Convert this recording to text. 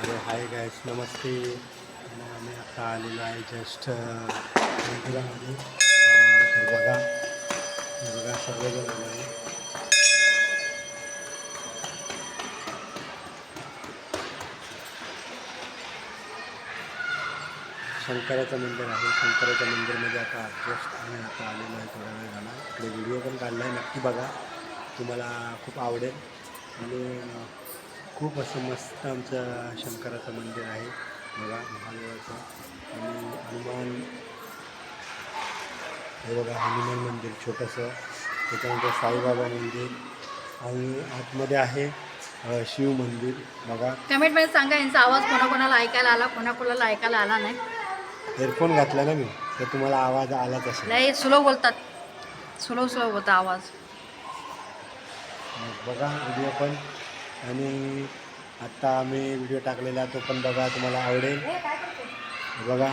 अरे हाय गायस नमस्ते. आम्ही आता आलेलो आहे जस्ट मंदिरामध्ये. तर बघा. बघा सर्वजण आलो आहे शंकराचं मंदिर आहे. शंकराच्या मंदिरमध्ये आता जस्ट आम्ही आता आलेलो आहे थोडा वेळ झाला इकडे व्हिडिओ पण काढला आहे नक्की बघा. तुम्हाला खूप आवडेल. आणि खूप असं मस्त आमचं शंकराचं मंदिर आहे. बघा महादेवाचं. आणि हनुमान हे बघा हनुमान मंदिर छोटंसं. त्याच्यानंतर साईबाबा मंदिर. आणि आतमध्ये आहे अं, शिव मंदिर. बघा. कमेंटमध्ये सांगा यांचा आवाज कोणाकोणाला ऐकायला आला कोणाकोणाला ऐकायला आला नाही. हेडफोन घातला ना मी तर तुम्हाला आवाज आलाच असेल. लय स्लो बोलतात. स्लो स्लो होता आवाज. मग बघा व्हिडिओ पण. आणि आत्ता आम्ही व्हिडिओ टाकलेला तो पण बघा तुम्हाला आवडेल. बघा.